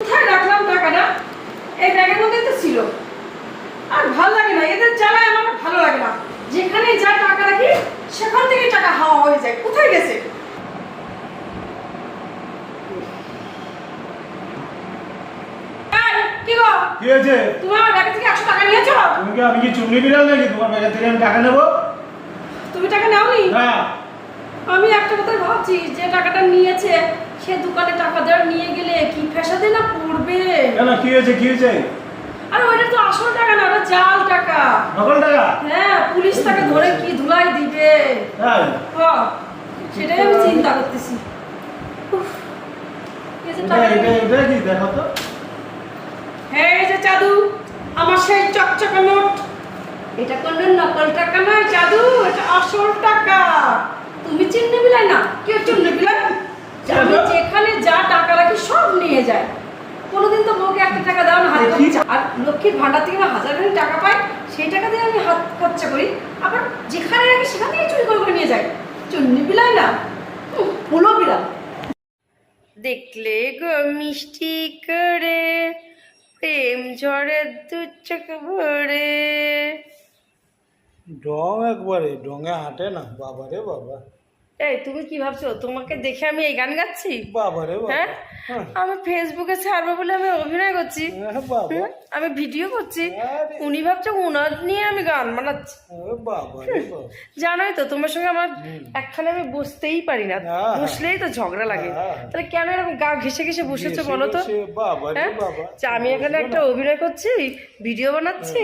কোথায় রাখলাম টাকাটা? এই ব্যাগের মধ্যেই তো ছিল। আর ভালো লাগে না এদের জ্বালায় আমার ভালো লাগে না। যেখানে যা টাকা রাখি সেখান থেকে টাকা হাওয়া হয়ে যায়। কোথায় গেছে? কি গো? কি হয়েছে? তুমি আমার ব্যাগ থেকে একশো টাকা নিয়েছো? তুমি কি আমি কি চুমনি বিড়াল নাকি? তোমার ব্যাগের থেকে আমি টাকা নেব? তুমি টাকা নাওনি? না। আমি একটা কথা ভাবছি যে টাকাটা নিয়েছে সে দোকানে টাকা দেওয়ার নিয়ে গেলে কি ফেসাদে না পড়বে? কেন কি হয়েছে কি হয়েছে? আর ওইটা তো আসল টাকা না ওটা জাল টাকা। নকল টাকা? হ্যাঁ পুলিশ তাকে ধরে কি ধুলাই দিবে? হ্যাঁ, সেটাই আমি চিন্তা করতেছি। এই যে হ্যাঁ এই চাদু আমার সেই চকচকে নোট। এটা কোনো নকল টাকা নয় জাদু এটা আসল টাকা। তুমি চিনতে বিলাই না কেউ চিনতে বিলাই আমি যেখানে যা টাকা রাখি সব নিয়ে যায়। কোনোদিন তো বউকে একটা টাকা দাও না হাত। আর লক্ষ্মীর ভান্ডার থেকে আমি হাজার খানি টাকা পাই সেই টাকা দিয়ে আমি হাত খরচা করি। আবার যেখানে রাখি সেখান থেকে চুরি করে করে নিয়ে যায়। চুন্নি বিলাই না। পুলো বিড়াল দেখলে গো মিষ্টি করে প্রেম ঝড়ে দু চোখ ভরে। ডং একবারে ডঙে হাঁটে না বাবারে বাবা। এই তুমি কি ভাবছ? তোমাকে দেখে আমি এই গান গাচ্ছি? হ্যাঁ? হ্যাঁ, আমি ফেসবুকে ছাড়বো বলে আমি অভিনয় করছি। হ্যাঁ, হুম? আমি ভিডিও করছি। উনি ভাবছে উনার নিয়ে আমি গান বানাচ্ছি। জানোই তো তোমার সঙ্গে আমার একখানে আমি বসতেই পারি না। হ্যাঁ। বসলেই তো ঝগড়া লাগে। হ্যাঁ। তাহলে কেন এরকম গা ঘেসে ঘেসে বসেছো বলো তো? হ্যাঁ? যে আমি এখানে একটা অভিনয় করছি ভিডিও বানাচ্ছি।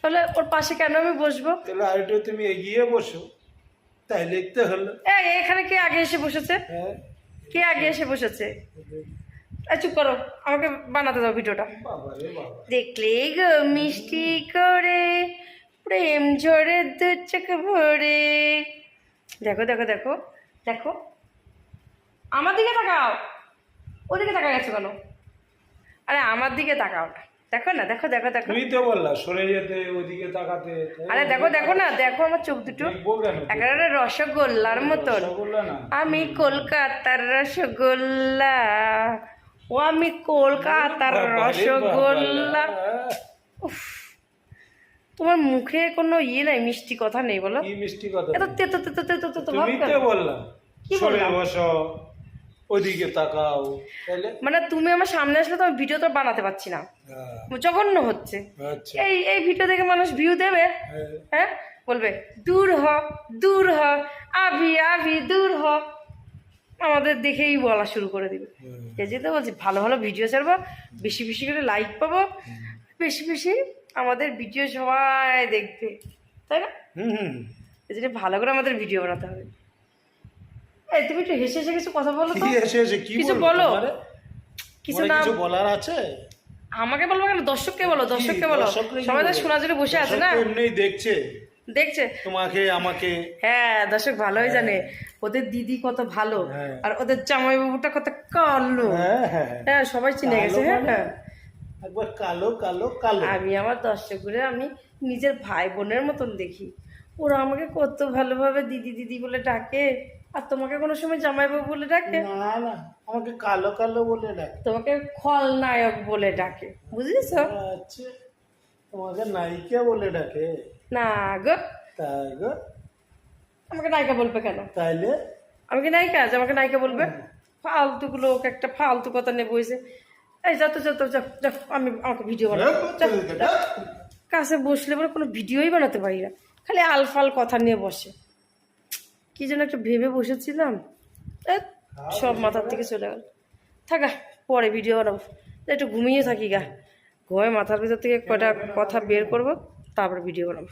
তাহলে ওর পাশে কেন আমি বসবো? তাহলে তুমি এগিয়ে বসো। তাই লিখতে হলো। এই এখানে কে আগে এসে বসেছে? হ্যাঁ। কে আগে এসে বসেছে? চুপ করো। আমাকে বানাতে দাও ভিডিওটা। দেখলে গো মিষ্টি করে প্রেম ঝরে দু চোখ ভরে। দেখো দেখো দেখো দেখো। আমার দিকে তাকাও। ওদিকে তাকা গেছো কেন? আরে আমার দিকে তাকাও না। দেখো না দেখো দেখো দেখো। তুমি তো বললা সরে যেতে ওদিকে তাকাতে আরে দেখো দেখো না দেখো আমার চোখ দুটো। একেবারে রসগোল্লার মতন। আমি কলকাতার রসগোল্লা। ও আমি কলকাতার রসগোল্লা। বাবা। তোমার মুখে কোনো ইয়ে নাই মিষ্টি কথা নেই বলো। কি মিষ্টি কথা এত তেতো তেতো তেতো তেতো ভাব তুমি? তো বললা কি বললাম? বসো। ওদিকে তাকাও। তাহলে মানে তুমি আমার সামনে আসলে তো আমি ভিডিও তো বানাতে পারছি না। হ্যাঁ, জঘন্য হচ্ছে। আচ্ছা। এই এই ভিডিও দেখে মানুষ ভিউ দেবে? হ্যাঁ, হ্যাঁ? বলবে দূর হ দূর হ আভি আভি দূর হ। আমাদের দেখেই বলা শুরু করে দিবে। এই যে তো বলছি ভালো ভালো ভিডিও ছাড়বো বেশি বেশি করে লাইক পাবো। বেশি বেশি আমাদের ভিডিও সবাই দেখবে। তাই না? হুম হুম। এই জন্য ভালো করে আমাদের ভিডিও বানাতে হবে। এই তুমি একটু হেসে হেসে কিছু কথা বলো তো। এসে এসে কি কিছু বলো। কিছু না কিছু বলার আছে? আমাকে বলব কেন? দর্শককে বলো দর্শককে বলো। সবাই তো? শোনার জন্য বসে আছে না? তো এমনিই দেখছে। দেখছে। তোমাকে আমাকে। হ্যাঁ দর্শক ভালোই জানে। ওদের দিদি কত ভালো। হ্যাঁ। আর ওদের জামাই বাবুটা কত কালো। হ্যাঁ হ্যাঁ। হ্যাঁ। হ্যাঁ সবাই চিনে গেছে হ্যাঁ মানে? হ্যাঁ। একবার কালো কালো কালো। আমি আমার দর্শক দর্শকগুলো আমি নিজের ভাই বোনের মতন দেখি। ওরা আমাকে কত ভালোভাবে দিদি দিদি বলে ডাকে। আর তোমাকে কোনো সময় জামাইবাবু বলে ডাকে? না না আমাকে কালো কালো বলে ডাকে। তোমাকে খলনায়ক বলে ডাকে বুঝেছ? আচ্ছা তোমাকে নায়িকা বলে ডাকে। না গো তাই গো। আমাকে নায়িকা বলবে কেন? তাইলে? আমাকে নায়িকা যে আমাকে নায়িকা বলবে? ফালতু লোক একটা ফালতু কথা নিয়ে বসে এই যা তো যা তো যা যা আমি আমাকে ভিডিও বানাবো। কাছে বসলে পরে কোনো ভিডিওই বানাতে পারি না খালি আলফাল কথা নিয়ে বসে। কি যেন একটা ভেবে বসেছিলাম। সব মাথার থেকে চলে গেল। থাকা পরে ভিডিও বানাবো। একটু ঘুমিয়ে থাকি গা। ঘুমে মাথার ভিতর থেকে কটা কথা বের করব, তারপরে ভিডিও বানাবো।